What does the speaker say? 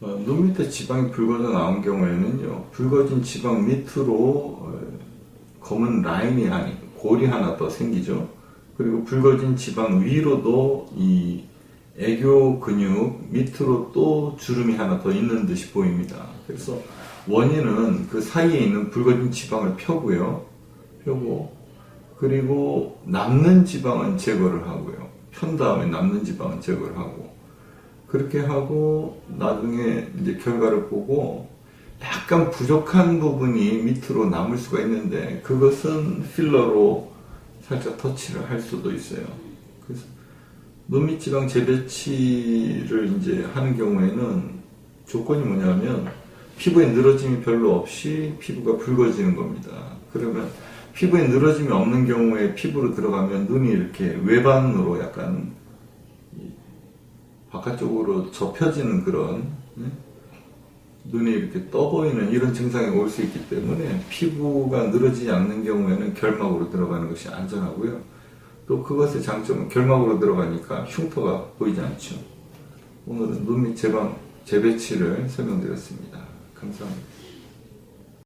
어, 눈 밑에 지방이 붉어져 나온 경우에는요, 붉어진 지방 밑으로 어, 검은 라인이 아니 골이 하나 더 생기죠. 그리고 붉어진 지방 위로도 이 애교 근육 밑으로 또 주름이 하나 더 있는 듯이 보입니다. 그래서 원인은 그 사이에 있는 붉어진 지방을 펴고요. 펴고 그리고 남는 지방은 제거를 하고요. 편 다음에 남는 지방은 제거를 하고 그렇게 하고 나중에 이제 결과를 보고 약간 부족한 부분이 밑으로 남을 수가 있는데 그것은 필러로 살짝 터치를 할 수도 있어요. 그래서 눈밑 지방 재배치를 이제 하는 경우에는 조건이 뭐냐면 피부에 늘어짐이 별로 없이 피부가 붉어지는 겁니다. 그러면 피부에 늘어짐이 없는 경우에 피부로 들어가면 눈이 이렇게 외반으로 약간 이 바깥쪽으로 접혀지는 그런 예? 눈이 이렇게 떠 보이는 이런 증상이 올 수 있기 때문에 피부가 늘어지지 않는 경우에는 결막으로 들어가는 것이 안전하고요. 또 그것의 장점은 결막으로 들어가니까 흉터가 보이지 않죠. 오늘은 눈밑 제방 재배치를 설명드렸습니다. 감사합니다.